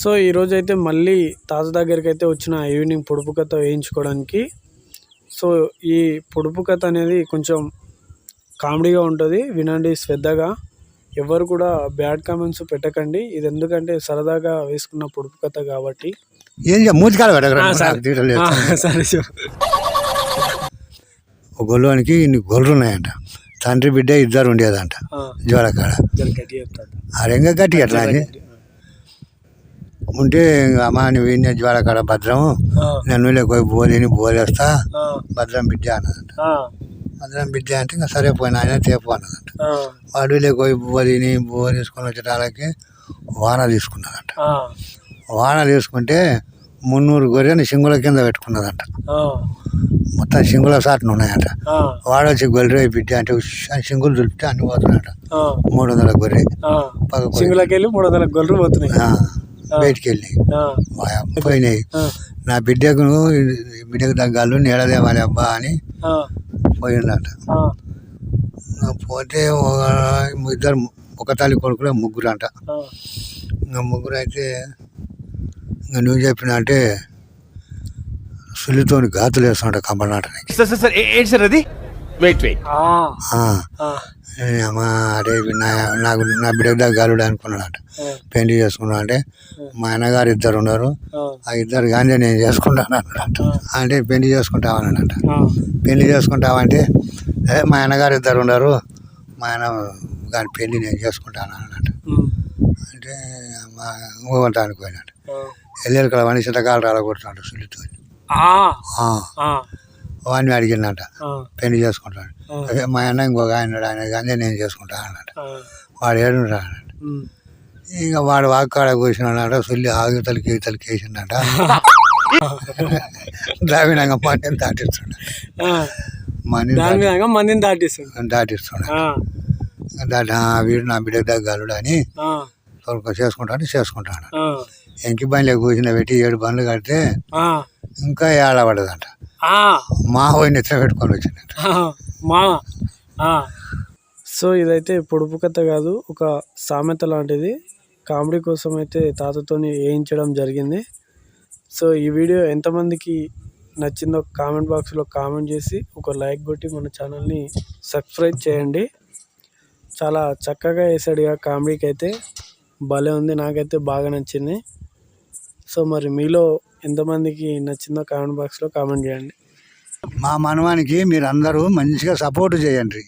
So ఈరోజు అయితే మళ్ళీ తాత దగ్గరికి అయితే వచ్చిన ఈవినింగ్ పొడుపు కథ వేయించుకోవడానికి. సో ఈ పొడుపు కథ అనేది కొంచెం కామెడీగా ఉంటుంది వినండి శ్రద్ధగా. ఎవరు కూడా బ్యాడ్ కామెంట్స్ పెట్టకండి ఇది ఎందుకంటే సరదాగా వేసుకున్న పొడుపు కథ కాబట్టి. సరే. ఒక గొల్లోనికి ఇన్ని గొర్రెలు ఉన్నాయంట తండ్రి బిడ్డ ఇద్దరు ఉండేదంట చెప్తాడు. ఆ రెంగ గట్టి అని ఉంటే అమ్మా నువ్వు ఇన్నే జ్వాలకాడ భద్రం? ఆ, నేను పోయి బోలిని బోలేస్తా భద్రం బిడ్డ అన్నదంట. భద్రం బిడ్డ అంటే ఇంకా సరే పోయిన ఆయన తేపు అన్నదంట. వాడు పోయి బోలిని బోలేసుకొని వచ్చేటాలకి వాన తీసుకున్నదంట వాన తీసుకుంటే మున్నూరు గొర్రెని సింగుల కింద పెట్టుకున్నదంట. మొత్తం సింగుల సాటును ఉన్నాయంట. ఆ, వాడు వచ్చి గొర్రె బిడ్డ అంటే సింగులు దులిపితే అన్ని పోతున్నాడు ఆ, మూడు వందల గొర్రె. సింగులకి వెళ్ళి మూడు వందల గొర్రెలు పోతున్నాయి. బయటికి వెళ్ళి పోయినాయి. నా బిడ్డకు ఈ బిడ్డకు తగ్గాలు నీడదేవాలి అబ్బా అని ఆ, పోయిందంట. పోతే ఒక- ఇద్దరు ఒక తల్లి కొడుకులు ముగ్గురు అంట. ఇంకా ముగ్గురు అయితే ఇంకా నువ్వు చెప్పిన అంటే సుల్లితోని గాతులు వేస్తుంట కంబనాటనికి సార్ సార్ ఏంటి సార్ అది? వెయిట్ వెయిట్ అరే నా నాకు నా తగ్గాలుడు అనుకున్నాడంట. ఆ, పెళ్ళి చేసుకున్నా అంటే మా అన్నగారు ఇద్దరు ఉన్నారు. ఆ, ఇద్దరు కానీ నేను చేసుకుంటాను అన్నాడంట అంటే పెళ్ళి చేసుకుంటామన్నాడంట ఆ, పెళ్ళి చేసుకుంటామంటే ఏ మా అన్నగారు ఇద్దరు ఉన్నారు. మా ఆయన గారి పెళ్ళి నేను చేసుకుంటాను అన్నాడంట. ఉమ్, అంటే మా అనుకోయినాడు ఆ, వెళ్ళి ఇక్కడ వాడిని చింతకాలు రాలగొడుతున్నాడు సుల్లితో ఆ, ఆ, ఆ, వాడిని అడిగిందంట ఆ, పెళ్ళి చేసుకుంటాడు. అదే మా అన్న ఇంకొక ఆయన ఆయన కానీ నేను చేసుకుంటా అన్నాడు. ఆ, వాడు ఏడు ఇంకా వాడు వాక్కాడ కూర్చున్నాడట సుల్లి ఆగితలకి ఈతలకి వేసిండట ద్రావిడంగా మందిని దాటిస్తుంది దాటిస్తున్నాడు ఆ, దాటి "ఆ, వీడు నా బిడ్డ దగ్గలుడు అని చేసుకుంటాను చేసుకుంటాను ఎంకి బండ్లో కూర్చుని పెట్టి ఏడు బండ్లు కడితే ఇంకా ఏడబడదంట ఆ, మా పోయి నెత్తిన పెట్టుకొని వచ్చిందంట ఆ, మా. సో ఇదైతే పొడుపు కథ కాదు ఒక సామెత లాంటిది. కామెడీ కోసం అయితే తాతతోని వేయించడం జరిగింది. సో ఈ వీడియో ఎంతమందికి నచ్చిందో కామెంట్ బాక్స్లో కామెంట్ చేసి ఒక లైక్ కొట్టి మన ఛానల్ని సబ్స్క్రైబ్ చేయండి. చాలా చక్కగా వేసాడు కామెడీకి అయితే. భలే ఉంది నాకైతే బాగా నచ్చింది. సో మరి మీలో ఎంతమందికి నచ్చిందో కామెంట్ బాక్స్లో కామెంట్ చేయండి మా మనవానికి మీరు అందరూ మంచిగా సపోర్ట్ చేయండి.